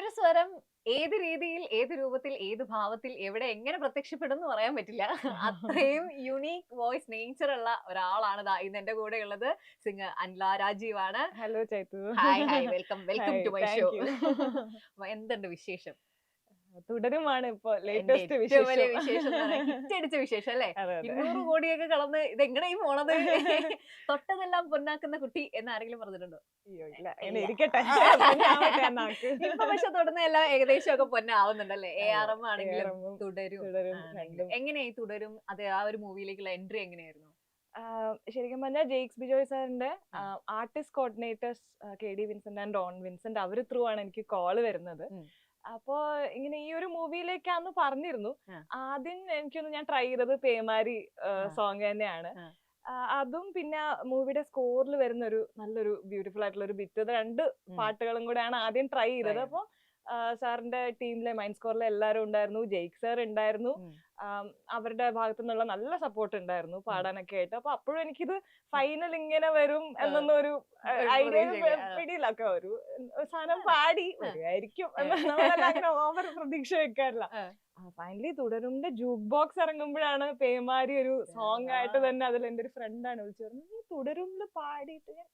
ഒരു സ്വരം ഏത് രീതിയിൽ ഏത് രൂപത്തിൽ ഏത് ഭാവത്തിൽ എവിടെ എങ്ങനെ പ്രത്യക്ഷപ്പെടും എന്ന് പറയാൻ പറ്റില്ല. അത്രയും യുണീക്ക് വോയിസ് നേച്ചർ ഉള്ള ഒരാളാണ് ഇന്ന് എന്റെ കൂടെ ഉള്ളത്. Singer Anla രാജീവാണ് hello Chaithu hi hi welcome welcome to my show. എന്തുണ്ട് വിശേഷം? തുടരുമാണ് ഇപ്പൊ latest ലേറ്റസ്റ്റ് വിശേഷം. വിശേഷം ഹിറ്റടിച്ച വിശേഷം അല്ലേ? ഇരുന്നൂറ് കോടിയൊക്കെ കളന്ന് ഇത് എങ്ങനെയും പോണത്? തൊട്ടതെല്ലാം പൊന്നാക്കുന്ന കുട്ടി എന്ന് ആരെങ്കിലും പറഞ്ഞിട്ടുണ്ടോ? ഇരിക്കട്ടെ. ഇപ്പൊ പക്ഷെ ഏകദേശം ഒക്കെ പൊന്നാവുന്നുണ്ടല്ലേ എ ആർ എം ആണെങ്കിലും തുടരും. എങ്ങനെയായി തുടരും? അത് ആ ഒരു മൂവിയിലേക്കുള്ള എൻട്രി എങ്ങനെയായിരുന്നു? ശരിക്കും പറഞ്ഞാൽ ജെയ്ക്സ് ബിജോയ് സാറിന്റെ artist coordinators K D Vincent and Don Vincent our through ആണ് എനിക്ക് കോൾ വരുന്നത്. അപ്പോ ഇങ്ങനെ ഈ ഒരു മൂവിയിലേക്കാന്ന് പറഞ്ഞിരുന്നു. ആദ്യം എനിക്കൊന്ന് ഞാൻ ട്രൈ ചെയ്തത് പേമാരി. സോങ് തന്നെയാണ്. അതും പിന്നെ മൂവിയുടെ സ്കോറിൽ വരുന്ന ഒരു നല്ലൊരു ബ്യൂട്ടിഫുൾ ആയിട്ടുള്ള ഒരു ബിറ്റ് രണ്ട്. പാട്ടുകളും കൂടെയാണ് ആദ്യം ട്രൈ ചെയ്തത്. അപ്പോൾ സാറിന്റെ ടീമിലെ മൈൻഡ് സ്കോറിലെ എല്ലാവരും ഉണ്ടായിരുന്നു. ജെയ്ക്ക് സാർ ഉണ്ടായിരുന്നു. അവരുടെ ഭാഗത്തു നിന്നുള്ള നല്ല സപ്പോർട്ട് ഉണ്ടായിരുന്നു പാടാനൊക്കെ ആയിട്ട്. അപ്പൊ അപ്പോഴും എനിക്കിത് ഫൈനൽ ഇങ്ങനെ വരും ഒരു ഐഡിയ. പിടിയിലൊക്കെ ഒരു സാധനം പാടി നമ്മളെല്ലാം അങ്ങനെ ഓവർ പ്രതീക്ഷ വെക്കാറില്ല. ഫൈനലി തുടരുമ്പോ ജൂക്ക് ബോക്സ് ഇറങ്ങുമ്പോഴാണ് പേമാരി ഒരു സോങ് ആയിട്ട് തന്നെ അതിൽ എന്റെ ഒരു ഫ്രണ്ടാണ് വിളിച്ചു പറഞ്ഞത്. നീ തുടരുമ്പോ പാടിയിട്ട് ഞാൻ.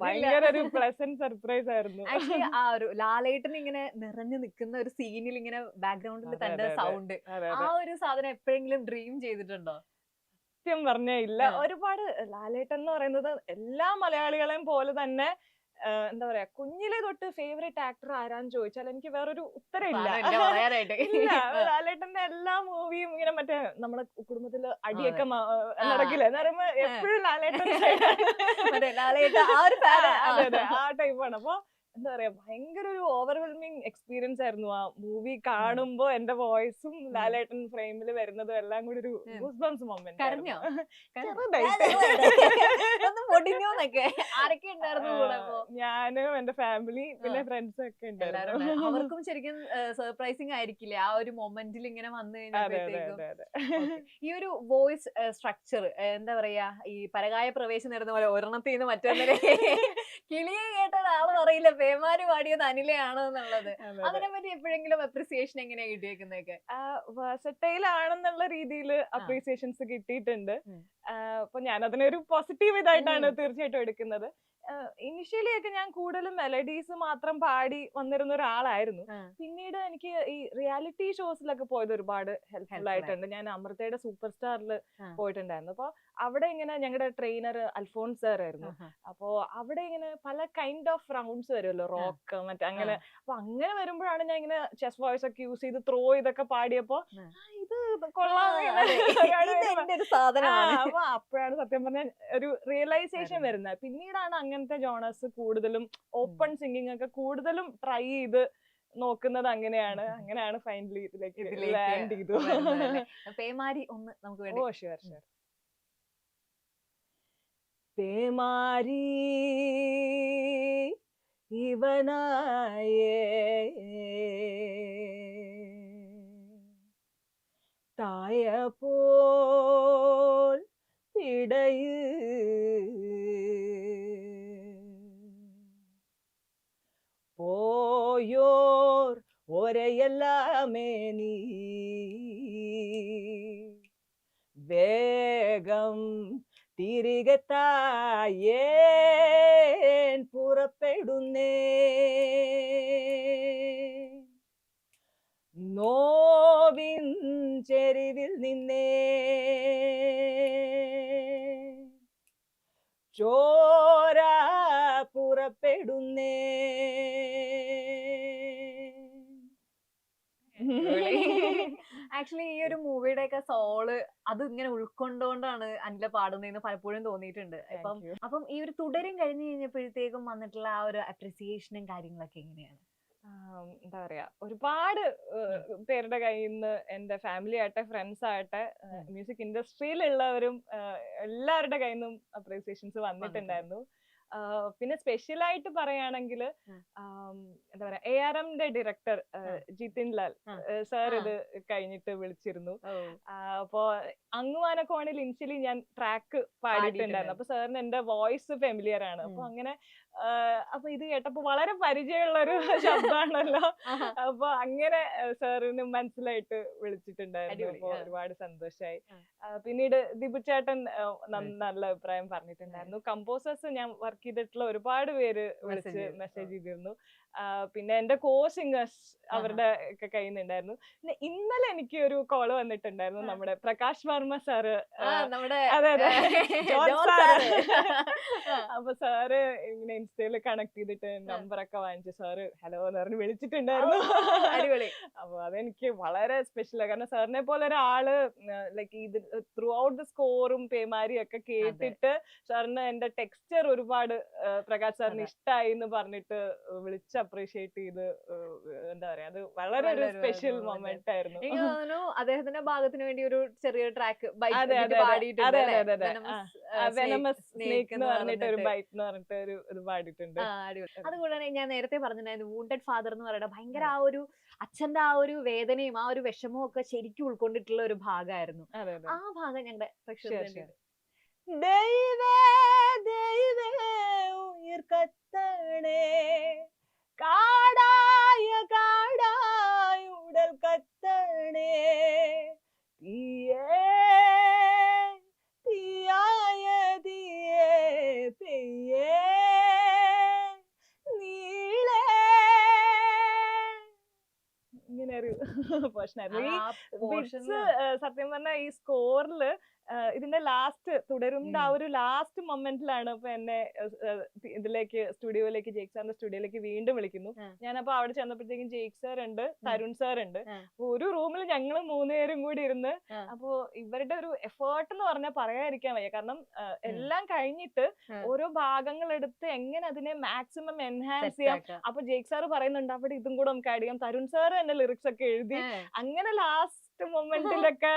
ഭയങ്കര ഒരു പ്ലസന്റ് സർപ്രൈസ് ആയിരുന്നു. ആക്ച്വലി ആ ഒരു ലാലേട്ടൻ ഇങ്ങനെ നിറഞ്ഞു നിൽക്കുന്ന ഒരു സീനിൽ ഇങ്ങനെ ബാക്ക്ഗ്രൗണ്ടിൽ തന്റെ. സൗണ്ട് ആ ഒരു സാധനം എപ്പോഴെങ്കിലും ഡ്രീം ചെയ്തിട്ടുണ്ടോ? സത്യം പറഞ്ഞ ഇല്ല. ഒരുപാട് ലാലേട്ടൻ എന്ന് പറയുന്നത് എല്ലാ മലയാളികളെയും പോലെ തന്നെ എന്താ പറയാ കുഞ്ഞിലെ തൊട്ട് ഫേവറേറ്റ് ആക്ടർ ആരാന്ന് ചോദിച്ചാൽ എനിക്ക് വേറൊരു ഉത്തരം ഇല്ല അതാണ് ഇല്ല ലാലേട്ടന്റെ എല്ലാ മൂവിയും ഇങ്ങനെ മറ്റേ നമ്മുടെ കുടുംബത്തിൽ അടിയൊക്കെ നടക്കില്ല? എന്ന് പറയുമ്പോ എപ്പോഴും ലാലേട്ടൻ ആ ടൈപ്പാണ്. അപ്പൊ എന്താ പറയാ ഭയങ്കര ഒരു ഓവർവെൽമിങ് എക്സ്പീരിയൻസ് ആയിരുന്നു ആ മൂവി കാണുമ്പോ എന്റെ വോയിസും ലാലേട്ടൻ ഫ്രെയിമിൽ വരുന്നതും എല്ലാം കൂടി ഒരു ഗൂസ്ബംസ്. മൊമെന്റ് ഞാനും എന്റെ ഫാമിലി പിന്നെ ഫ്രണ്ട്സ് ഒക്കെ ഉണ്ടായിരുന്നു. അവർക്കും ശരിക്കും സർപ്രൈസിങ് ആയിരിക്കില്ലേ ആ ഒരു മൊമെന്റിൽ ഇങ്ങനെ വന്നു ഈ ഒരു വോയിസ് സ്ട്രക്ചർ എന്താ പറയാ ഈ പരകായ പ്രവേശം നേടുന്ന പോലെ ഒരെണ്ണത്തിൽ നിന്ന് മറ്റൊന്നിലെ കിളിയെ കേട്ട ഒരാൾ പറയില്ല പേമാര് പാടിയത് അനിലയാണ് എന്നുള്ളത്. അതെ, അതെ. അതിനെ പറ്റി എപ്പോഴെങ്കിലും അപ്രിസിയേഷൻ എങ്ങനെയാ കിട്ടിയേക്കുന്നതൊക്കെ? വേഴ്സറ്റൈൽ ആണെന്നുള്ള രീതിയിൽ അപ്രീസിയേഷൻസ് കിട്ടിയിട്ടുണ്ട്. അപ്പൊ ഞാൻ അതിനെ ഒരു പോസിറ്റീവ് ഇതായിട്ടാണ്. തീർച്ചയായിട്ടും എടുക്കുന്നത്. ഇനിഷ്യലി ഒക്കെ ഞാൻ കൂടുതലും മെലഡീസ് മാത്രം പാടി വന്നിരുന്ന ഒരാളായിരുന്നു. പിന്നീട് എനിക്ക് ഈ റിയാലിറ്റി ഷോസിലൊക്കെ പോയത് ഒരുപാട് ഹെൽപ്ഫുൾ ആയിട്ടുണ്ട്. ഞാൻ അമൃതയുടെ സൂപ്പർ സ്റ്റാറിൽ. പോയിട്ടുണ്ടായിരുന്നു. അപ്പൊ അവിടെ ഇങ്ങനെ ഞങ്ങളുടെ ട്രെയിനർ അൽഫോൺസ് സാർ ആയിരുന്നു. അപ്പോ അവിടെ ഇങ്ങനെ പല കൈൻഡ് ഓഫ് റൗണ്ട്സ് വരുമല്ലോ റോക്ക് മറ്റേ അങ്ങനെ. അപ്പൊ അങ്ങനെ വരുമ്പോഴാണ് ഞാൻ ഇങ്ങനെ ചെസ് വോയിസ് ഒക്കെ യൂസ് ചെയ്ത് ത്രോ ഇതൊക്കെ പാടിയപ്പോ ആ. "ആ, ഇത് കൊള്ളാം അപ്പൊ അപ്പോഴാണ് സത്യം പറഞ്ഞാൽ ഒരു റിയലൈസേഷൻ വരുന്നത്. പിന്നീടാണ് അങ്ങനത്തെ ജോണേഴ്സ് കൂടുതലും ഓപ്പൺ സിംഗിങ് ഒക്കെ കൂടുതലും ട്രൈ ചെയ്ത് നോക്കുന്നത് അങ്ങനെയാണ്. അങ്ങനെയാണ് ഫൈനലി ഇതിലേക്ക് ലാൻഡ് ചെയ്തു പേമാരി ഒന്ന് നമുക്ക് ഓ ഷുവർ ഷുവർ പേമാരി ഇവനായേ. തായ പോൽ തിടയ് പോയോർ ഒരയല്ലാമേ നീ. വേഗം തിരികത്തായേൻ പുറപ്പെടുന്നേ. നോവിൻ ചെരിവിൽ നിന്നേ. ചോര പുറപ്പെടുന്നേ. ആക്ച്വലി ഈ ഒരു മൂവിയുടെ ഒക്കെ സോൾ അത് ഇങ്ങനെ ഉൾക്കൊണ്ടുകൊണ്ടാണ് അനില പാടുന്നതെന്ന് പലപ്പോഴും തോന്നിയിട്ടുണ്ട്. അപ്പം അപ്പം ഈ ഒരു തുടരും കഴിഞ്ഞു കഴിഞ്ഞപ്പോഴത്തേക്കും വന്നിട്ടുള്ള ആ ഒരു അപ്രിസിയേഷനും കാര്യങ്ങളൊക്കെ എങ്ങനെയാണ്? എന്താ പറയാ ഒരുപാട് പേരുടെ കയ്യിൽ നിന്ന് എന്റെ ഫാമിലി ആകട്ടെ ഫ്രണ്ട്സ് ആകട്ടെ ഉം. മ്യൂസിക് ഇൻഡസ്ട്രിയിലുള്ളവരും എല്ലാവരുടെ കയ്യിൽ നിന്നും അപ്രീസിയേഷൻസ് വന്നിട്ടുണ്ടായിരുന്നു പിന്നെ സ്പെഷ്യൽ ആയിട്ട് പറയുകയാണെങ്കിൽ എന്താ പറയാ എ ആർ എമ്മിന്റെ ഡയറക്ടർ ജിതിൻ ലാൽ. സാർ ഇത് കഴിഞ്ഞിട്ട് വിളിച്ചിരുന്നു. അപ്പോ അങ്ങുവാനക്കോണിൽ ഇനിഷ്യലി ഞാൻ ട്രാക്ക് പാടിയിട്ടുണ്ടായിരുന്നു. അപ്പോൾ അപ്പൊ സാറിന് എന്റെ വോയിസ് ഫെമിലിയർ ആണ്. അപ്പൊ അങ്ങനെ അപ്പൊ ഇത് കേട്ടപ്പോ വളരെ പരിചയമുള്ള ഒരു ശബ്ദമാണല്ലോ അപ്പൊ അങ്ങനെ സാറിന് മനസ്സിലായിട്ട് വിളിച്ചിട്ടുണ്ടായിരുന്നു. അപ്പൊ ഒരുപാട്. ആ, പിന്നീട് ദിബു ചേട്ടൻ. നല്ല അഭിപ്രായം പറഞ്ഞിട്ടുണ്ടായിരുന്നു. കമ്പോസേഴ്സ് ഞാൻ വർക്ക് ചെയ്തിട്ടുള്ള ഒരുപാട് പേര് വിളിച്ച്. മെസ്സേജ് ചെയ്തിരുന്നു. പിന്നെ എന്റെ കോ സിംഗേഴ്സ് അവരുടെ ഒക്കെ കയ്യിൽ നിന്നുണ്ടായിരുന്നു പിന്നെ ഇന്നലെ എനിക്ക് ഒരു കോൾ വന്നിട്ടുണ്ടായിരുന്നു നമ്മുടെ പ്രകാശ് വർമ്മ സാറ് നമ്മുടെ അതെ അതെ. സാറ്. അപ്പൊ സാറ് ഇങ്ങനെ ഇൻസ്റ്റയിൽ കണക്ട് ചെയ്തിട്ട് നമ്പർ ഒക്കെ വാങ്ങിച്ചു. സാറ് ഹലോ എന്ന് പറഞ്ഞ് വിളിച്ചിട്ടുണ്ടായിരുന്നു. അടിപൊളി. അപ്പൊ അതെനിക്ക് വളരെ സ്പെഷ്യൽ കാരണം സാറിനെ പോലെ ഒരാൾ ലൈക്ക് ഇത് ത്രൂ ഔട്ട് ദ സ്കോറും പേമാരിയും ഒക്കെ കേട്ടിട്ട് സാറിന് എന്റെ ടെക്സ്ചർ ഒരുപാട് പ്രകാശ് സാറിന് ഇഷ്ടമായി എന്ന് പറഞ്ഞിട്ട് വിളിച്ച് അപ്രീഷിയേറ്റ് ചെയ്ത് എന്താ പറയാ അത് വളരെ ഒരു സ്പെഷ്യൽ. മൊമെന്റ് ആയിരുന്നു. എനിക്ക് തോന്നുന്നു അദ്ദേഹത്തിന്റെ ഭാഗത്തിന് വേണ്ടി ഒരു ചെറിയ ട്രാക്ക് പറഞ്ഞിട്ട്. ഒരു. ബൈറ്റ് എന്ന് പറഞ്ഞിട്ട് ഒരു ഇത് പാടിയിട്ടുണ്ട്. അടിപൊളി. ഞാൻ നേരത്തെ പറഞ്ഞിട്ടുണ്ടായിരുന്നു വൂണ്ടഡ് ഫാദർ എന്ന് പറയുന്നത് ഭയങ്കര ആ ഒരു അച്ഛന്റെ ആ ഒരു വേദനയും ആ ഒരു വിഷമവും ഒക്കെ ശരിക്കും ഉൾക്കൊണ്ടിട്ടുള്ള ഒരു ഭാഗമായിരുന്നു. ആ ഭാഗം ഞങ്ങളുടെ വേണ്ടിയിട്ട്. ദൈവേ ദൈവേ ഉയിർ പോർഷനായിരുന്നു ഈ സത്യം പറഞ്ഞ ഈ സ്കോറിൽ ഇതിന്റെ ലാസ്റ്റ് തുടരുന്ന ആ ഒരു ലാസ്റ്റ് മൊമെന്റിലാണ് ഇപ്പൊ എന്നെ ഇതിലേക്ക് സ്റ്റുഡിയോയിലേക്ക് ജേക്ക് സാറിന്റെ സ്റ്റുഡിയോയിലേക്ക് വീണ്ടും വിളിക്കുന്നു. ഞാൻ ഞാനപ്പോ അവിടെ ചെന്നപ്പോഴത്തേക്കും ജേക്ക് സാർ ഉണ്ട് തരുൺ സാർ ഉണ്ട് ഒരു റൂമിൽ ഞങ്ങൾ മൂന്നുപേരും കൂടി ഇരുന്ന്. അപ്പോ ഇവരുടെ ഒരു എഫേർട്ട് എന്ന് പറഞ്ഞാൽ പറയാതിരിക്കാൻ വയ്യ. കാരണം എല്ലാം കഴിഞ്ഞിട്ട് ഓരോ ഭാഗങ്ങൾ എടുത്ത് എങ്ങനെ അതിനെ മാക്സിമം എൻഹാൻസ് ചെയ്യാം. അപ്പൊ ജേക്ക് സാർ പറയുന്നുണ്ട് അവിടെ ഇതും കൂടെ നമുക്ക് ആഡ് ചെയ്യാം. തരുൺ സാർ തന്നെ ലിറിക്സ് ഒക്കെ എഴുതി. അങ്ങനെ ലാസ്റ്റ് മൊമെന്റിലൊക്കെ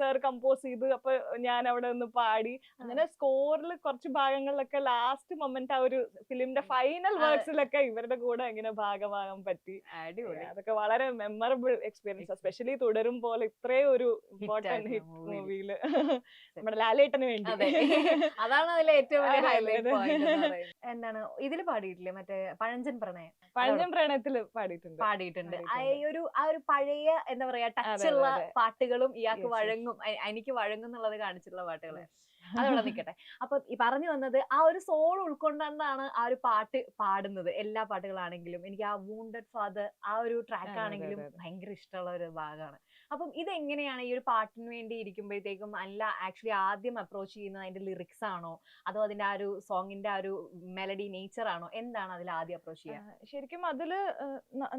സാർ കമ്പോസ് ചെയ്ത് അപ്പൊ ഞാൻ അവിടെ നിന്ന് പാടി. അങ്ങനെ സ്കോറിൽ കുറച്ച് ഭാഗങ്ങളിലൊക്കെ ലാസ്റ്റ് മൊമെന്റ് ആ ഒരു ഫിലിമിന്റെ ഫൈനൽ വേർഡ്സിലൊക്കെ ഇവരുടെ കൂടെ ഇങ്ങനെ ഭാഗമാകാൻ പറ്റി. അടിപൊളി. അതൊക്കെ വളരെ മെമ്മറബിൾ എക്സ്പീരിയൻസ് എസ്പെഷ്യലി തുടരും പോലെ ഇത്രയും ഒരു ഇമ്പോർട്ടന്റ് ഹിറ്റ്. മൂവിയിൽ നമ്മുടെ ലാലേട്ടന് വേണ്ടി. അതാണ് അതിലെ ഏറ്റവും വലിയ ഹൈലൈറ്റ് എന്താണ് ഇതിൽ പാടിയിട്ടില്ലേ? മറ്റേ പഴഞ്ചൻ പ്രണയം. പഴഞ്ചൻ പ്രണയത്തിൽ പാടിയിട്ടുണ്ട്. പാടിയിട്ടുണ്ട്. ആ ഒരു ആ ഒരു പഴയ എന്താ പറയാ ടച്ച് ഉള്ള പാട്ടുകളും ഇയാൾക്ക്. വഴങ്ങും. എനിക്ക് വഴങ്ങും എന്നുള്ളത് കാണിച്ചിട്ടുള്ള പാട്ടുകൾ അതവിടെ നിൽക്കട്ടെ അപ്പൊ ഈ പറഞ്ഞു വന്നത് ആ ഒരു സോൾ ഉൾക്കൊണ്ടാണ് ആ ഒരു പാട്ട് പാടുന്നത്. എല്ലാ പാട്ടുകളാണെങ്കിലും. എനിക്ക് ആ വൂണ്ടഡ് ഫാദർ ആ ഒരു ട്രാക്ക് ആണെങ്കിലും. ഭയങ്കര ഇഷ്ടമുള്ള ഒരു ഭാഗമാണ്. അപ്പം ഇത് എങ്ങനെയാണ് ഈ ഒരു പാട്ടിന് വേണ്ടി ഇരിക്കുമ്പോഴത്തേക്കും അല്ല ആക്ച്വലി ആദ്യം അപ്രോച്ച് ചെയ്യുന്നത് അതിന്റെ ലിറിക്സ് ആണോ? അതോ അതിന്റെ ആ ഒരു സോങ്ങിന്റെ ആ ഒരു മെലഡി നേച്ചർ ആണോ? എന്താണ് അതിൽ ആദ്യം അപ്രോച്ച് ചെയ്യുക? ശരിക്കും അതിൽ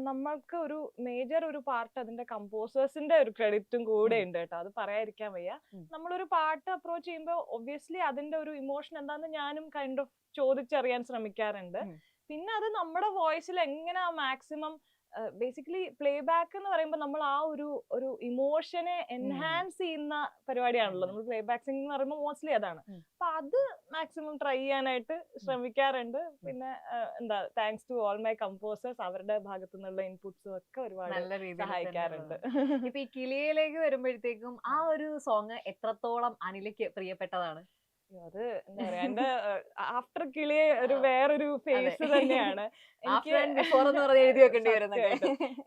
നമ്മൾക്ക് ഒരു മേജർ ഒരു പാർട്ട് അതിന്റെ കമ്പോസേഴ്സിന്റെ ഒരു ക്രെഡിറ്റും കൂടെ ഉണ്ട് കേട്ടോ. അത് പറയാതിരിക്കാൻ വയ്യ. നമ്മളൊരു പാട്ട് അപ്രോച്ച് ചെയ്യുമ്പോൾ ഒബ്വിയസ്ലി അതിന്റെ ഒരു ഇമോഷൻ എന്താന്ന് ഞാനും കൈൻഡ് ഓഫ് ചോദിച്ചറിയാൻ ശ്രമിക്കാറുണ്ട്. പിന്നെ അത് നമ്മുടെ വോയിസിൽ എങ്ങനെ മാക്സിമം ബേസിക്കലി പ്ലേ ബാക്ക് എന്ന് പറയുമ്പോൾ നമ്മൾ ആ ഒരു ഒരു ഇമോഷനെ എൻഹാൻസ് ചെയ്യുന്ന പരിപാടിയാണല്ലോ. നമ്മൾ പ്ലേ ബാക്ക് സിംഗ് എന്ന് പറയുമ്പോൾ മോസ്റ്റ്ലി അതാണ്. അപ്പൊ അത് മാക്സിമം ട്രൈ ചെയ്യാനായിട്ട് ശ്രമിക്കാറുണ്ട്. പിന്നെ എന്താ thanks to all my composers അവരുടെ ഭാഗത്തു നിന്നുള്ള ഇൻപുട്സും ഒക്കെ ഒരുപാട് സഹായിക്കാറുണ്ട്. ഇപ്പൊ ഈ കിളിയിലേക്ക് വരുമ്പോഴത്തേക്കും ആ ഒരു സോങ് എത്രത്തോളം അനിലയ്ക്ക് പ്രിയപ്പെട്ടതാണ്? അത് എന്താ പറയാ എന്റെ ആഫ്റ്റർ കിളിയെ ഒരു വേറൊരു ഫേസ് തന്നെയാണ്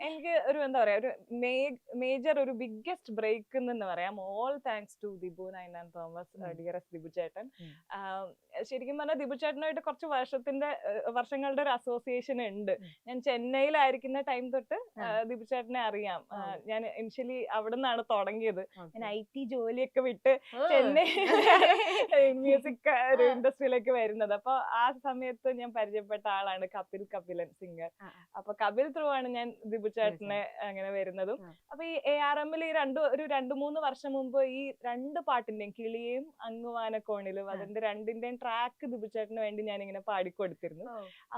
എനിക്ക് ഒരു എന്താ പറയാ ഒരു മേജർ ഒരു ബിഗ്ഗസ്റ്റ് ബ്രേക്ക് എന്ന് പറയാം all thanks to Dibu Ninan and Thomas ഉം. ഡിയർ എസ് ദിബു ചേട്ടൻ ഉം. ശരിക്കും പറഞ്ഞാൽ ദിബു ചേട്ടനുമായിട്ട് കുറച്ച് വർഷത്തിന്റെ വർഷങ്ങളുടെ ഒരു അസോസിയേഷൻ ഉണ്ട്. ഞാൻ ചെന്നൈയിലായിരിക്കുന്ന ടൈം തൊട്ട് ദിബുചേട്ടനെ ആ, ദിബു ചേട്ടനെ അറിയാം. ഞാൻ ഇനിഷ്യലി അവിടെ നിന്നാണ് തുടങ്ങിയത് ഞാൻ. ഐ ടി ജോലിയൊക്കെ വിട്ട് ഓ. ചെന്നൈ മ്യൂസിക് ഒരു. ഇൻഡസ്ട്രിയിലേക്ക് വരുന്നത് അപ്പൊ ആ സമയത്ത് ഞാൻ പരിചയപ്പെട്ട ആളാണ് കപിൽ കപിലൻ സിംഗർ അപ്പൊ കപിൽ ത്രൂ ആണ് ഞാൻ ദിബു ചേട്ടനെ അങ്ങനെ വരുന്നതും. അപ്പൊ ഈ എ ആർ എമ്മിൽ ഈ രണ്ട് ഒരു രണ്ടു മൂന്ന് വർഷം മുമ്പ് ഈ രണ്ട് പാട്ടിന്റെയും കിളിയും അങ്ങുവാനക്കോണിലും. അതിന്റെ രണ്ടിന്റെയും ട്രാക്ക് ദിബു ചേട്ടന് വേണ്ടി ഞാൻ ഇങ്ങനെ പാടിക്കൊടുത്തിരുന്നു.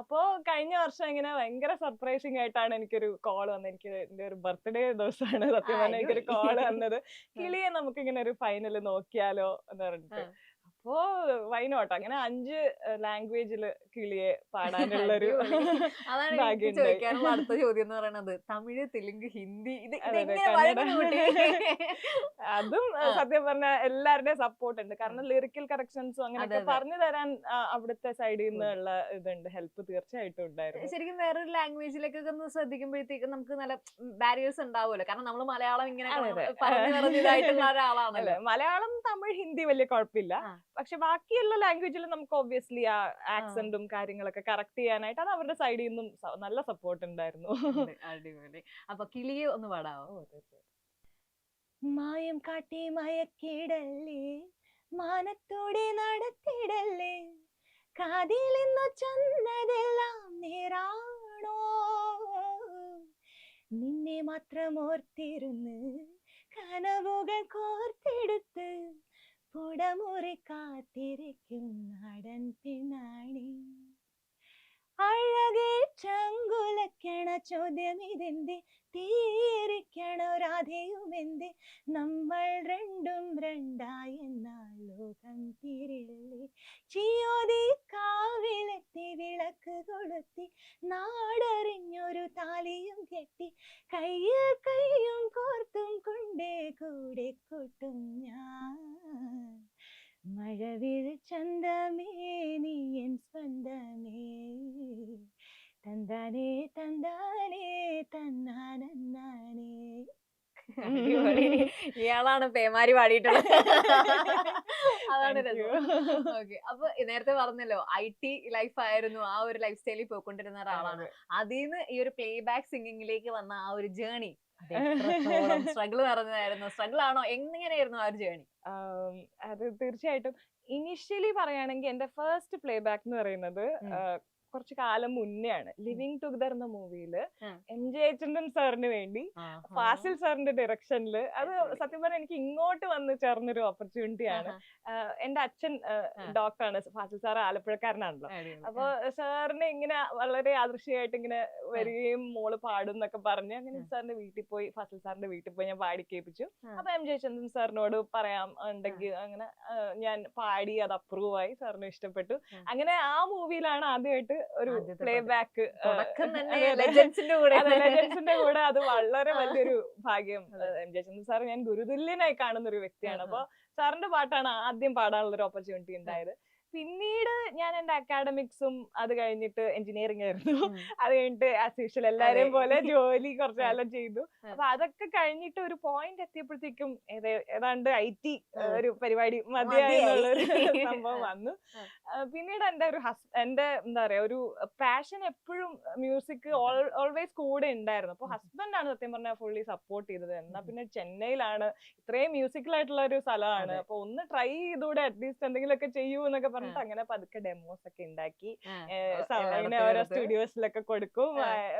അപ്പോ കഴിഞ്ഞ വർഷം ഇങ്ങനെ ഭയങ്കര സർപ്രൈസിങ് ആയിട്ടാണ് എനിക്കൊരു കോൾ വന്നത് എനിക്ക് എന്റെ ഒരു ബർത്ത്ഡേ ദിവസമാണ് സത്യം പറഞ്ഞാൽ എനിക്കൊരു. കോൾ വന്നത് കിളിയെ നമുക്ക് ഇങ്ങനെ ഒരു ഫൈനൽ നോക്കിയാലോ എന്ന് പറഞ്ഞിട്ട്. അപ്പോ വൈനോട്ട് അങ്ങനെ അഞ്ച് ലാംഗ്വേജിൽ കിളിയെ പാടാനുള്ള ഒരു അതാണ് എനിക്ക് ഭാഗ്യമുണ്ടായി. ചോദിക്കാനുള്ള അടുത്ത ചോദ്യം എന്ന് പറയുന്നത് തമിഴ് തെലുങ്ക് ഹിന്ദി ഇത് അതെ, ഇതെങ്ങനെ കന്നഡ. വഴങ്ങും കുട്ടി? അതും ആ. സത്യം പറഞ്ഞ എല്ലാവരുടെയും സപ്പോർട്ട് ഉണ്ട് കാരണം ലിറിക്കൽ കറക്ഷൻസും അങ്ങനെയൊക്കെ അതെ. പറഞ്ഞു തരാൻ ആ, അവിടുത്തെ സൈഡിൽ നിന്നുള്ള ഇതുണ്ട് ഹെൽപ്പ് തീർച്ചയായിട്ടും ഉണ്ടായിരുന്നു ശരിക്കും വേറൊരു ലാംഗ്വേജിലേക്കൊക്കെ ഒന്ന് ശ്രദ്ധിക്കുമ്പോഴത്തേക്കും നമുക്ക് നല്ല ബാരിയേഴ്സ് ഉണ്ടാവുമല്ലോ കാരണം നമ്മൾ മലയാളം ഇങ്ങനെ അതെ, അതെ. പറഞ്ഞു പറഞ്ഞ ഇതായിട്ടുള്ള ഒരാളാണല്ലോ അല്ലെ മലയാളം തമിഴ് ഹിന്ദി വലിയ കുഴപ്പമില്ല ആ. പക്ഷെ ബാക്കിയുള്ള ലാംഗ്വേജിൽ നമുക്ക് ഒബ്വിയസ്ലി ആ ആക്സെന്റും കാര്യങ്ങളൊക്കെ കറക്റ്റ് ചെയ്യാനായിട്ട് അത് അവരുടെ സൈഡിൽ നിന്നും നല്ല സപ്പോർട്ട് ഉണ്ടായിരുന്നു. ഉണ്ട്. അടിപൊളി. അപ്പൊ കിളിയെ ഒന്ന് പാടാവോ? മായം കാട്ടി മയക്കിടല്ലേ മാനത്തോടെ നടത്തിടല്ലേ കാതിലെന്നു ചെന്നതെല്ലാം നേരാണോ? നിന്നെ മാത്രം ഓർത്തിരുന്ന് കനവുകൾ കോർത്തെടുത്ത് പുടമുറി കാത്തിരിക്കും നാടൻ പിണാണി അഴകെ ചങ്കുലക്കണ ചോദ്യം ഇതെന്ത്? തീരിക്കണ രാധയുമെന്ത് നമ്മൾ രണ്ടും രണ്ടായി എന്നാൽ ലോകം തിരിളി ചിയോതി കാവിലെത്തി വിളക്ക് കൊളുത്തി നാടറിഞ്ഞൊരു താലിയും കെട്ടി കയ്യിൽ കയ്യും കോർത്തും കൊണ്ടേ കൂടെ കൂട്ടും ഞാൻ. മഴവിൽ ചന്തമേ നീ എൻ സ്വന്തമേ. തന്താനേ തന്താനേ തന്നാനന്നാനേ. ഇയാളാണ് പേമാരി പാടിയിട്ടുള്ളത്. അതാണ് രസം. ഓക്കെ. അപ്പൊ നേരത്തെ പറഞ്ഞല്ലോ ഐ ടി ലൈഫ് ആയിരുന്നു ആ ഒരു ലൈഫ് സ്റ്റൈലിൽ പോയിക്കൊണ്ടിരുന്ന ഒരാളാണ്. അതിൽ നിന്ന് ഈ ഒരു പ്ലേ ബാക്ക് സിംഗിങ്ങിലേക്ക് വന്ന ആ ഒരു ജേണി സ്ട്രഗിൾ നടന്നതായിരുന്നു. സ്ട്രഗിൾ ആണോ? എങ്ങനെയായിരുന്നു ആ ഒരു ജേണി അത് തീർച്ചയായിട്ടും ഇനിഷ്യലി പറയുകയാണെങ്കിൽ എന്റെ ഫസ്റ്റ് പ്ലേ ബാക്ക് എന്ന് പറയുന്നത് കുറച്ച് കാലം മുന്നെയാണ് ലിവിങ് ടുഗദർ എന്ന മൂവിയിൽ. എം. ജെ. എച്ചന്തൻ സാറിന് വേണ്ടി ഫാസിൽ സാറിന്റെ ഡയറക്ഷനിൽ അത് സത്യം പറഞ്ഞാൽ എനിക്ക് ഇങ്ങോട്ട് വന്ന് ചേർന്നൊരു ഓപ്പർച്യൂണിറ്റി ആണ് എന്റെ അച്ഛൻ ഡോക്ടറാണ്. ഫാസിൽ സാർ ആലപ്പുഴക്കാരനാണല്ലോ. അപ്പൊ സാറിനെ ഇങ്ങനെ വളരെ ആദർശമായിട്ട് ഇങ്ങനെ വരികയും മോൾ പാടും എന്നൊക്കെ പറഞ്ഞ് അങ്ങനെ. സാറിന്റെ വീട്ടിൽ പോയി ഫാസിൽ സാറിന്റെ വീട്ടിൽ പോയി ഞാൻ പാടി കേൾപ്പിച്ചു. അപ്പൊ എം. ജയചന്ദ്രൻ സാറിനോട് പറയാം ഉണ്ടെങ്കിൽ അങ്ങനെ ഞാൻ പാടി അത് അപ്രൂവ് ആയി സാറിന് ഇഷ്ടപ്പെട്ടു. അങ്ങനെ ആ മൂവിയിലാണ് ആദ്യമായിട്ട് ഒരു പ്ലേ ബാക്ക് ലെജൻസിന്റെ കൂടെ. അതെ ലെജൻസിന്റെ കൂടെ അത് വളരെ വലിയൊരു ഭാഗ്യം. എം ജയചന്ദ്രൻ സാർ ഞാൻ ഗുരുതുല്യനായി കാണുന്ന ഒരു വ്യക്തിയാണ്. അപ്പൊ സാറിന്റെ പാട്ടാണ് ആദ്യം പാടാനുള്ള ഒരു ഓപ്പർച്യൂണിറ്റി ഉണ്ടായത്. പിന്നീട് ഞാൻ എന്റെ അക്കാഡമിക്സും അത് കഴിഞ്ഞിട്ട് എഞ്ചിനീയറിംഗ് ആയിരുന്നു. അത് കഴിഞ്ഞിട്ട് ആസ് യൂഷ്വൽ എല്ലാരെയും പോലെ ജോലി കുറച്ചു കാലം ചെയ്തു. അപ്പൊ അതൊക്കെ കഴിഞ്ഞിട്ട് ഒരു പോയിന്റ് എത്തിയപ്പോഴത്തേക്കും ഏത- ഏതാണ്ട് ഐ ടി ഒരു പരിപാടി മതിയായി ഒരു സംഭവം വന്നു. പിന്നീട് എന്റെ ഒരു ഹസ് എന്റെ എന്താ പറയാ ഒരു പാഷൻ എപ്പോഴും മ്യൂസിക് ഓൾവേസ് കൂടെ ഉണ്ടായിരുന്നു. അപ്പൊ. ഹസ്ബൻഡ് ആണ് സത്യം പറഞ്ഞാൽ ഫുള്ളി സപ്പോർട്ട് ചെയ്തത്. എന്നാ പിന്നെ ചെന്നൈയിലാണ്. ഇത്രയും മ്യൂസിക്കൽ ആയിട്ടുള്ള ഒരു സ്ഥലമാണ്. അപ്പൊ ഒന്ന് ട്രൈ ചെയ്തൂടെ അറ്റ്ലീസ്റ്റ് എന്തെങ്കിലുമൊക്കെ ചെയ്യൂ എന്നൊക്കെ പറഞ്ഞിട്ട് അങ്ങനെ പതുക്കെ ഡെമോസ് ഒക്കെ ഉണ്ടാക്കി. അങ്ങനെ ഓരോ. സ്റ്റുഡിയോസിലൊക്കെ കൊടുക്കും.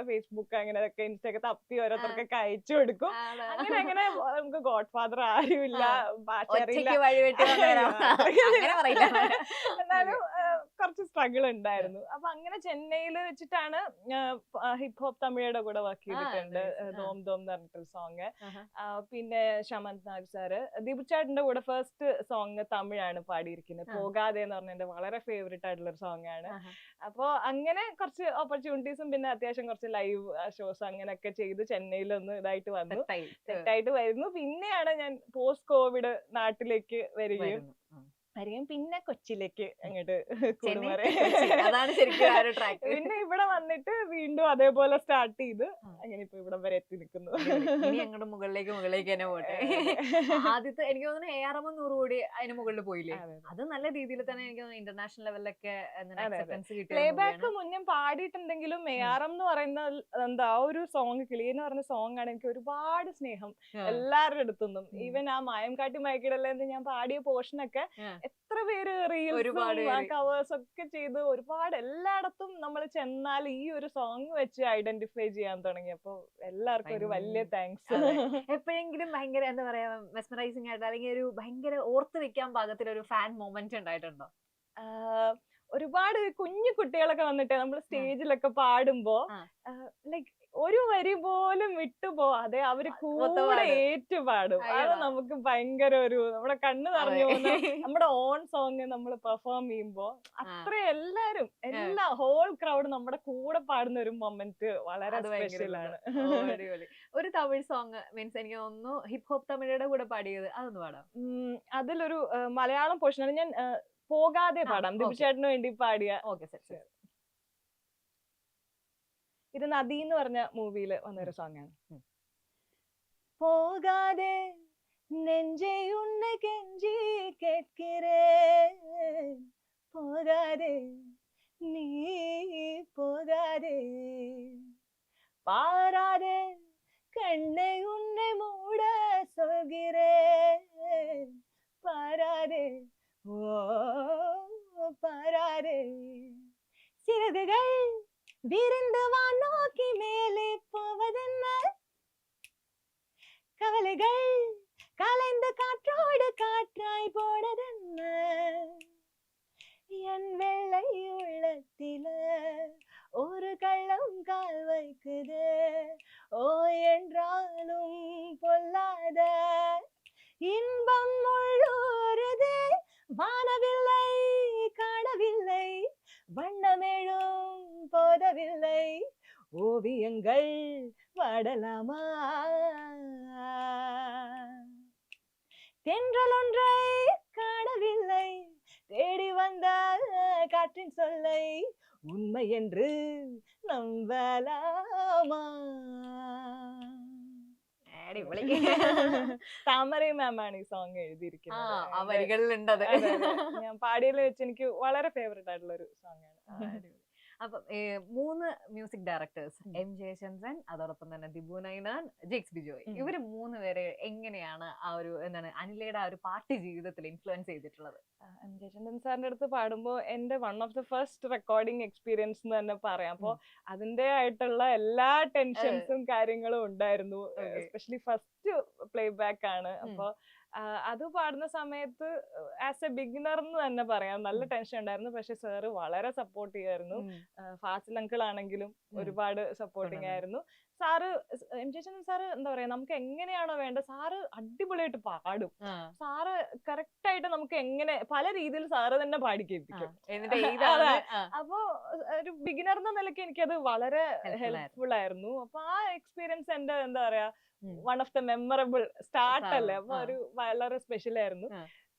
ഫേസ്ബുക്ക് അങ്ങനെ ഒക്കെ ഇൻസ്റ്റ ഒക്കെ തപ്പി ഓരോരുത്തർക്കൊക്കെ അയച്ചു കൊടുക്കും. അങ്ങനെ അങ്ങനെ നമുക്ക് ഗോഡ് ഫാദർ ആരുമില്ല. ഭാഷ അറിയില്ല എന്നാലും കുറച്ച് സ്ട്രഗിൾ ഉണ്ടായിരുന്നു. അപ്പൊ അങ്ങനെ ചെന്നൈയിൽ വെച്ചിട്ടാണ് ഹിപ് ഹോപ്പ് തമിഴയുടെ കൂടെ വർക്ക് ചെയ്തിട്ടുണ്ട്. ദോം ദോം എന്ന് പറഞ്ഞിട്ടൊരു സോങ്. പിന്നെ ഷമന്ത് നാഗ് സാറ് ദീപു ചേട്ടന്റെ കൂടെ ഫസ്റ്റ് സോങ് തമിഴാണ് പാടിയിരിക്കുന്നത്. പോകാതെ എന്ന് പറഞ്ഞ എന്റെ വളരെ ഫേവറേറ്റ് ആയിട്ടുള്ള ഒരു സോങ് ആണ്. ആഹാ. അപ്പോ അങ്ങനെ കുറച്ച് ഓപ്പർച്യൂണിറ്റീസും പിന്നെ അത്യാവശ്യം കുറച്ച് ലൈവ് ഷോസ് അങ്ങനെയൊക്കെ ചെയ്ത് ചെന്നൈയിൽ ഒന്ന് ഇതായിട്ട് വന്നു. സെറ്റായിട്ട് വരുന്നു. പിന്നെയാണ് ഞാൻ പോസ്റ്റ് കോവിഡ് നാട്ടിലേക്ക് വരികയും വരികയും പിന്നെ കൊച്ചിയിലേക്ക് അങ്ങോട്ട്. അതാണ് ശരിക്കും പിന്നെ ഇവിടെ വന്നിട്ട് വീണ്ടും അതേപോലെ സ്റ്റാർട്ട് ചെയ്ത് അങ്ങനെ ഇപ്പൊ ഇവിടെ വരെ എത്തി നിൽക്കുന്നു ഇനി അങ്ങോട്ട് മുകളിലേക്ക് മുകളിലേക്ക് തന്നെ പോട്ടെ. ആദ്യത്തെ എനിക്ക് തോന്നുന്നു എ ആർ എം നൂറ് കോടി അതിന് മുകളിൽ പോയില്ലേ? അതെ, നല്ല രീതിയിൽ തന്നെ എനിക്ക് തോന്നുന്നു ഇന്റർനാഷണൽ ലെവലിലൊക്കെ പ്ലേ ബാക്ക് മുന്നേ പാടിയിട്ടുണ്ടെങ്കിലും എ ആർ എം എന്ന് പറയുന്ന എന്താ ആ ഒരു സോങ് കിളി എന്ന് പറഞ്ഞ സോങ് ആണ് എനിക്ക് ഒരുപാട് സ്നേഹം. എല്ലാവരുടെ അടുത്തുനിന്നും. ഈവൻ ആ മായം കാട്ടി മയക്കിടല്ലേ എന്ന് ഞാൻ പാടിയ പോർഷൻ ഒക്കെ ആ. എത്ര പേര് റീൽസും. കവേഴ്സ് ഒക്കെ ചെയ്ത് ഒരുപാട് എല്ലായിടത്തും നമ്മൾ ചെന്നാൽ ഈ ഒരു സോങ് വെച്ച് ഐഡന്റിഫൈ ചെയ്യാൻ തുടങ്ങി തുടങ്ങിയപ്പോ എല്ലാവർക്കും ഒരു വലിയ താങ്ക്സ്. എപ്പോഴെങ്കിലും ഭയങ്കര എന്താ പറയാ മെസ്മറൈസിംഗ് ആയിട്ട് അല്ലെങ്കിൽ ഒരു ഭയങ്കര ഓർത്ത് വെക്കാൻ പാകത്തിൽ ഒരു ഫാൻ മൊമെന്റ് ഉണ്ടായിട്ടുണ്ടോ ഒരുപാട് കുഞ്ഞു കുട്ടികളൊക്കെ വന്നിട്ട് നമ്മൾ സ്റ്റേജിലൊക്കെ പാടുമ്പോ. ലൈക്ക് ഒരു വരി പോലും വിട്ടുപോവാതെ അവർ കൂടെ ഏറ്റുപാടും. ഏറ്റു പാടും അത് നമുക്ക് ഭയങ്കര ഒരു നമ്മുടെ കണ്ണ് നിറഞ്ഞു പോകുന്ന നമ്മുടെ ഓൺ സോങ് നമ്മൾ പെർഫോം ചെയ്യുമ്പോ അത്ര എല്ലാരും എല്ലാ ഹോൾ ക്രൗഡ് നമ്മുടെ കൂടെ പാടുന്ന ഒരു മൊമെന്റ് വളരെ സ്പെഷ്യലാണ് ഒരു തമിഴ് സോങ് മീൻസ് എനിക്ക് തോന്നുന്നു ഹിപ് ഹോപ്പ് തമിഴയുടെ കൂടെ പാടിയത്. അതൊന്ന് പാടാം. അതിലൊരു മലയാളം പോർഷനാണ് ഞാൻ പോകാതെ പാടാം. okay. ദിബുചേട്ടന് വേണ്ടി പാടിയ ഓക്കെ സെറ്റ് ഇത് നദി എന്ന് പറഞ്ഞ മൂവിയിൽ വന്നൊരു സോങ് ആണ്. പോകാതെ നെഞ്ചെയുണ്ട് കെഞ്ചി കേൾക്കിരേ പോകാതെ നീ പോകാതെ പാരാതെ விருந்து வானோ? ஓவியங்கள் பாடலாமா தென்றல் ஒன்றை காணவில்லை தேடி வந்த காற்றின் சொல்லை உண்மை என்று நம்பலாமா അടിപൊളി താമര മാമാണ് ഈ സോങ് ആ എഴുതിയിരിക്കുന്നത് ആ എന്റെ- വരികളിലുണ്ട് അത് അതെ, അതെ. ഞാൻ പാടിയതിൽ വെച്ച് എനിക്ക് വളരെ ഫേവറേറ്റ് ആയിട്ടുള്ള ഒരു സോങ് ആണ് അപ്പം മൂന്ന് മ്യൂസിക് ഡയറക്ടേഴ്സ്. എം ജയചന്ദ്രൻ അതോടൊപ്പം തന്നെ ദിബു നൈനാൻ ജേക്സ് ബിജോയ് ഇവർ മൂന്ന് പേരെ എങ്ങനെയാണ് ആ ഒരു എന്താണ് അനിലയുടെ ആ ഒരു പാർട്ടി ജീവിതത്തിൽ ഇൻഫ്ലുവൻസ് ചെയ്തിട്ടുള്ളത്? എം ജയചന്ദ്രൻ സാറിന്റെ അടുത്ത് പാടുമ്പോൾ എന്റെ one of the first recording experience എന്ന് തന്നെ പറയാം. അപ്പോൾ അതിന്റെ ആയിട്ടുള്ള എല്ലാ ടെൻഷൻസും കാര്യങ്ങളും ഉണ്ടായിരുന്നു. എസ്പെഷ്യലി ഫസ്റ്റ് പ്ലേ ബാക്ക് ആണ്. ഉം. അത് പാടുന്ന സമയത്ത് ആസ് എ ബിഗിനർ എന്ന് തന്നെ പറയാം. നല്ല ടെൻഷൻ ഉണ്ടായിരുന്നു. പക്ഷെ സാറ് വളരെ സപ്പോർട്ട് ചെയ്യായിരുന്നു. ഫാസിൽ അങ്കിൾ ആണെങ്കിലും ഒരുപാട് സപ്പോർട്ടിങ് ആയിരുന്നു. സാറ് എം ജയചന്ദ്രൻ സാറ് എന്താ പറയാ നമുക്ക് എങ്ങനെയാണോ വേണ്ടത് സാറ് അടിപൊളിയായിട്ട് പാടും. സാറ് കറക്റ്റ് ആയിട്ട് നമുക്ക് എങ്ങനെ പല രീതിയിൽ സാറ് തന്നെ പാടി അപ്പൊ കേൾപ്പിക്കും ഒരു ബിഗിനർ എന്ന നിലയ്ക്ക് എനിക്കത് വളരെ ഹെൽപ്ഫുൾ ആയിരുന്നു. അപ്പൊ ആ എക്സ്പീരിയൻസ് എന്റെ എന്താ പറയാ. One of the memorable start അല്ലേ? അപ്പൊ ഒരു വളരെ സ്പെഷ്യൽ ആയിരുന്നു.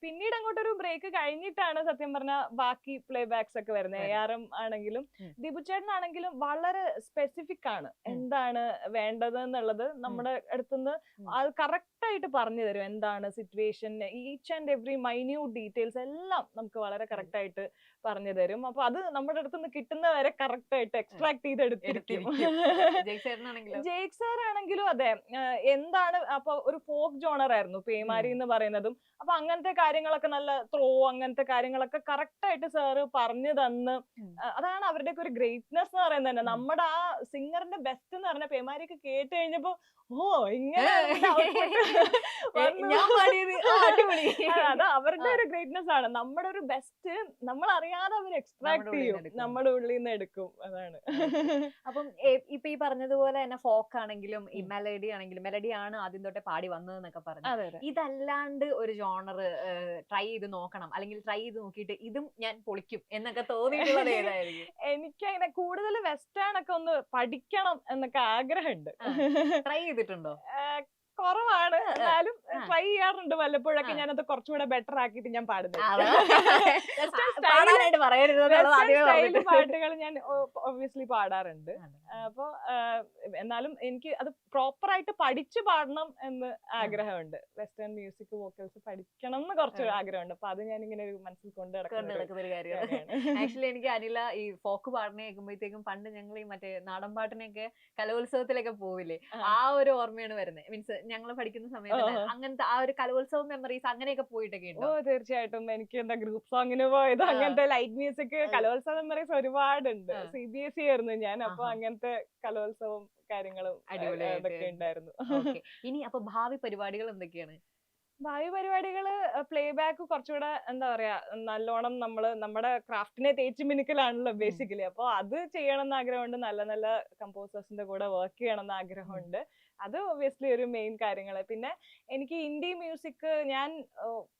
പിന്നീട് അങ്ങോട്ടൊരു ബ്രേക്ക് കഴിഞ്ഞിട്ടാണ് സത്യം പറഞ്ഞ ബാക്കി പ്ലേ ബാക്സ് ഒക്കെ വരുന്നത്. എ ആർ എം ആണെങ്കിലും ആണെങ്കിലും വളരെ സ്പെസിഫിക് ആണ്. എന്താണ് വേണ്ടത് എന്നുള്ളത് നമ്മുടെ അടുത്തുനിന്ന്. അത് കറക്റ്റ് ആയിട്ട് പറഞ്ഞു തരും. എന്താണ് situation each and every minute details എല്ലാം നമുക്ക് വളരെ കറക്റ്റ് ആയിട്ട് പറഞ്ഞു തരും. അപ്പൊ അത് നമ്മുടെ അടുത്ത് നിന്ന് കിട്ടുന്ന വരെ കറക്റ്റ് ആയിട്ട് എക്സ്ട്രാക്ട് ചെയ്ത് എടുത്തിരിക്കും. ജെയ്ക്ക് ചേട്ടനാണെങ്കിലോ ജേക്ക് സാർ ആണെങ്കിലും അതെ എന്താണ് അപ്പൊ ഒരു ഫോക്ക് ജോണർ ആയിരുന്നു പേമാരി എന്ന് പറയുന്നതും. അപ്പൊ അങ്ങനത്തെ കാര്യങ്ങളൊക്കെ നല്ല ത്രോ അങ്ങനത്തെ കാര്യങ്ങളൊക്കെ കറക്റ്റ് ആയിട്ട് സാറ് പറഞ്ഞു തന്ന്. അതാണ് അവരുടെയൊക്കെ ഒരു ഗ്രേറ്റ്നെസ് എന്ന് പറയുന്നത് തന്നെ. നമ്മുടെ ആ സിംഗറിന്റെ ബെസ്റ്റ് എന്ന് പറഞ്ഞ പേമാരിയൊക്കെ കേട്ട് കഴിഞ്ഞപ്പോ ഓ ഇങ്ങനെ അത് അവരുടെ ഒരു ഗ്രേറ്റ്നെസ് ആണ്. നമ്മുടെ ഒരു ബെസ്റ്റ് നമ്മൾ അറിയാതെ അവർ എക്സ്ട്രാക്ട് ചെയ്യും. നമ്മുടെ ഉള്ളിൽ നിന്ന് എടുക്കും. അതാണ്. അപ്പം ഇപ്പൊ ഈ പറഞ്ഞതുപോലെ തന്നെ ഫോക്ക് ആണെങ്കിലും ഈ. മെലഡി ആണെങ്കിലും മെലഡി ആണ് ആദ്യം തൊട്ടേ പാടി വന്നതെന്നൊക്കെ പറഞ്ഞു. ഇതല്ലാണ്ട് ഒരു ജോണർ ട്രൈ ചെയ്ത് നോക്കണം. അല്ലെങ്കിൽ ട്രൈ ചെയ്ത് നോക്കിയിട്ട് ഇതും ഞാൻ പൊളിക്കും എന്നൊക്കെ തോന്നിയിട്ടുള്ളത് ഏതായിരിക്കും? എനിക്ക് അങ്ങനെ കൂടുതൽ വെസ്റ്റേൺ ഒക്കെ ഒന്ന് പഠിക്കണം എന്നൊക്കെ ആഗ്രഹമുണ്ട്. ട്രൈ ചെയ്തിട്ടുണ്ടോ? കുറവാണ്. എന്നാലും. ട്രൈ ചെയ്യാറുണ്ട് വല്ലപ്പോഴൊക്കെ. ഞാനത് കുറച്ചുകൂടെ ബെറ്റർ ആക്കിയിട്ട് ഞാൻ പാടുന്നത് പാട്ടുകൾ ഞാൻ ഒബ്വിയസ്ലി പാടാറുണ്ട്. അപ്പൊ എന്നാലും എനിക്ക് അത് പ്രോപ്പർ ആയിട്ട് പഠിച്ചു പാടണം എന്ന് ആഗ്രഹമുണ്ട് വെസ്റ്റേൺ മ്യൂസിക് വോക്കൽസ് പഠിക്കണം എന്ന് കുറച്ച്. ആഗ്രഹമുണ്ട് അപ്പൊ അത് ഞാൻ ഇങ്ങനെ മനസ്സിൽ കൊണ്ട് കൊണ്ട് നടക്കുന്ന ഒരു കാര്യമാണ് കാര്യമാണ്. ആക്ച്വലി എനിക്ക് അനില ഈ ഫോക്ക് പാടിനെ കേൾക്കുമ്പോഴത്തേക്കും പണ്ട് ഞങ്ങൾ ഈ മറ്റേ നാടൻ പാട്ടിനൊക്കെ കലോത്സവത്തിലൊക്കെ പോവില്ലേ. ആ ഒരു ഓർമ്മയാണ് വരുന്നത് മീൻസ് ഞങ്ങൾ പഠിക്കുന്ന സമയത്ത് അങ്ങനത്തെ ആ ഒരു കലോത്സവ മെമ്മറീസ് അങ്ങനെയൊക്കെ പോയിട്ടൊക്കെ ഓ തീർച്ചയായിട്ടും. എനിക്ക് എന്താ ഗ്രൂപ്പ് സോങ്ങിന് പോയത് അങ്ങനത്തെ ലൈറ്റ് മ്യൂസിക്. കലോത്സവ മെമ്മറീസ് ഒരുപാടുണ്ട്. ഉണ്ട് സി ബി എസ് ഇ ആയിരുന്നു ഞാൻ. അപ്പൊ അങ്ങനത്തെ കലോത്സവം കാര്യങ്ങളും. അതൊക്കെ ഉണ്ടായിരുന്നു. ഇനി അപ്പൊ ഭാവി പരിപാടികൾ എന്തൊക്കെയാണ്? ഭാവി പരിപാടികൾ പ്ലേ ബാക്ക് കുറച്ചുകൂടെ എന്താ പറയാ നല്ലോണം നമ്മൾ നമ്മുടെ ക്രാഫ്റ്റിനെ തേച്ച് മിനുക്കലാണല്ലോ ബേസിക്കലി അപ്പൊ അത് ചെയ്യണം എന്ന് ആഗ്രഹമുണ്ട്. നല്ല നല്ല കമ്പോസേഴ്സിന്റെ കൂടെ വർക്ക് ചെയ്യണം എന്ന് ആഗ്രഹമുണ്ട്. അത് ഒബ്വിയസ്ലി ഒരു മെയിൻ കാര്യങ്ങൾ പിന്നെ എനിക്ക് ഇന്ത്യ മ്യൂസിക് ഞാൻ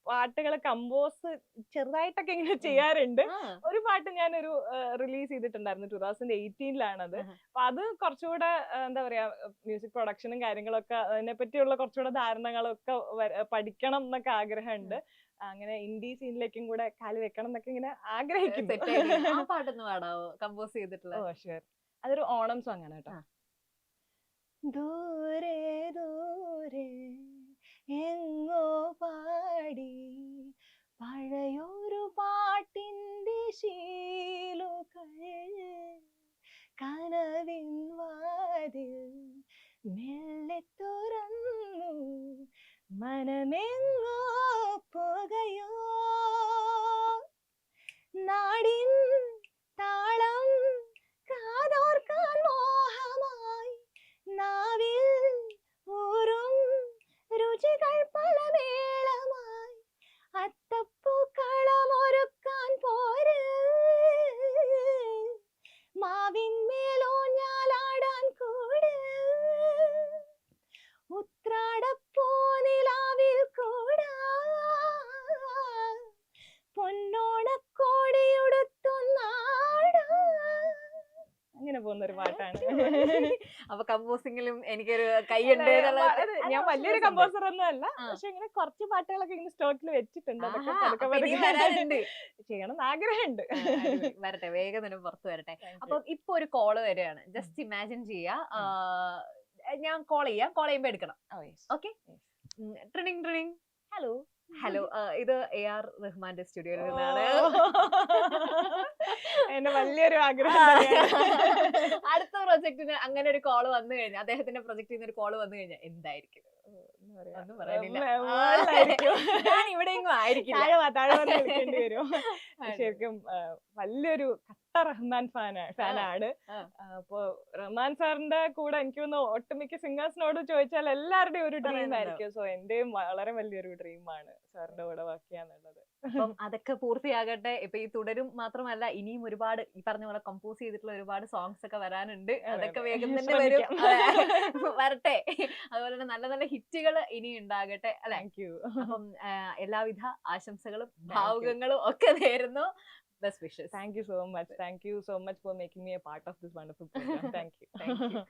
പാട്ടുകൾ കമ്പോസ് ചെറുതായിട്ടൊക്കെ ഇങ്ങനെ ചെയ്യാറുണ്ട്. ഒരു പാട്ട് ഞാൻ ഒരു റിലീസ് ചെയ്തിട്ടുണ്ടായിരുന്നു ടൂ തൗസൻഡ് എയ്റ്റീനിലാണത്. അപ്പൊ അത് കുറച്ചുകൂടെ എന്താ പറയാ മ്യൂസിക് പ്രൊഡക്ഷനും കാര്യങ്ങളൊക്കെ അതിനെ പറ്റിയുള്ള കുറച്ചുകൂടെ ധാരണകളൊക്കെ പഠിക്കണം എന്നൊക്കെ ആഗ്രഹമുണ്ട്. അങ്ങനെ ഇന്ത്യ സീനിലേക്കും കൂടെ കാൽ വെക്കണം എന്നൊക്കെ ഇങ്ങനെ ആഗ്രഹിക്കുന്നു. പാട്ടൊന്ന് പാടാവോ? കമ്പോസ് ചെയ്തിട്ടുള്ള അതൊരു ഓണം സോങ് ആണ് കേട്ടോ. ദൂരെ ദൂരെ എങ്ങോ പാടി. പഴയൊരു പാട്ടിന്റെ ശീലുകൾ കനവിൻ വാതിൽ മെല്ലെ തുറന്നു. മനമെങ്ങോ പോകുന്ന ഒരു പാട്ടാണ് അപ്പൊ കമ്പോസിംഗിലും എനിക്കൊരു കൈയുണ്ട് ഞാൻ വലിയൊരു കമ്പോസർ ഒന്നും അല്ല പക്ഷെ ഇങ്ങനെ കുറച്ച് പാട്ടുകളൊക്കെ ഇങ്ങനെ സ്റ്റോക്കിൽ വെച്ചിട്ടുണ്ട്. ചെയ്യണം ആഗ്രഹമുണ്ട്. വരട്ടെ വേഗം തന്നെ പുറത്ത് വരട്ടെ. അപ്പൊ ഇപ്പൊ ഒരു കോൾ വരികയാണ്. ജസ്റ്റ് ഇമാജിൻ ചെയ്യാ. ഞാൻ കോൾ ചെയ്യാം. കോൾ ചെയ്യുമ്പോ എടുക്കണം. ഓക്കെ ട്രിണിങ് ട്രിണിങ് ഹലോ ഹലോ ഇത് എ ആർ റഹ്മാന്റെ സ്റ്റുഡിയോയിൽ നിന്നാണ്. എന്റെ വലിയൊരു ആഗ്രഹം. അടുത്ത പ്രൊജക്ടിന് അങ്ങനെ ഒരു കോൾ വന്നു കഴിഞ്ഞാൽ അദ്ദേഹത്തിന്റെ പ്രൊജക്ടിൽ നിന്ന് ഒരു കോൾ വന്നു കഴിഞ്ഞാൽ എന്തായിരിക്കും. ഞാൻ നിൽക്കേണ്ടി വരും. ശരിക്കും വലിയൊരു കട്ട റഹ്മാൻ ഫാനാ ഫാനാണ്. ആ. അപ്പൊ റഹ്മാൻ സാറിന്റെ കൂടെ എനിക്ക് തോന്നുന്നു ഒട്ടുമിക്ക സിംഗേഴ്സിനോട് ചോദിച്ചാൽ എല്ലാവരുടെയും ഒരു ഡ്രീം. ആയിരിക്കും. സോ എന്റെയും വളരെ വലിയൊരു ഡ്രീമാണ് സാറിന്റെ കൂടെ വർക്ക് ചെയ്യാന്നുള്ളത്. അപ്പം അതൊക്കെ പൂർത്തിയാകട്ടെ. ഇപ്പൊ ഈ തുടരും മാത്രമല്ല ഇനിയും ഒരുപാട് ഈ പറഞ്ഞ പോലെ കമ്പോസ് ചെയ്തിട്ടുള്ള ഒരുപാട് സോങ്സ് ഒക്കെ വരാനുണ്ട്. അതൊക്കെ വേഗം തന്നെ വരും. വരട്ടെ. അതുപോലെ തന്നെ നല്ല നല്ല ഹിറ്റുകൾ ഇനി ഉണ്ടാകട്ടെ അല്ലെ? താങ്ക് യു അപ്പം എല്ലാവിധ ആശംസകളും. ഭാവുകങ്ങളും ഒക്കെ നേരുന്നു. Best wishes. Thank you so much. Thank you so much for making me a part of this wonderful program. Thank you. Thank you.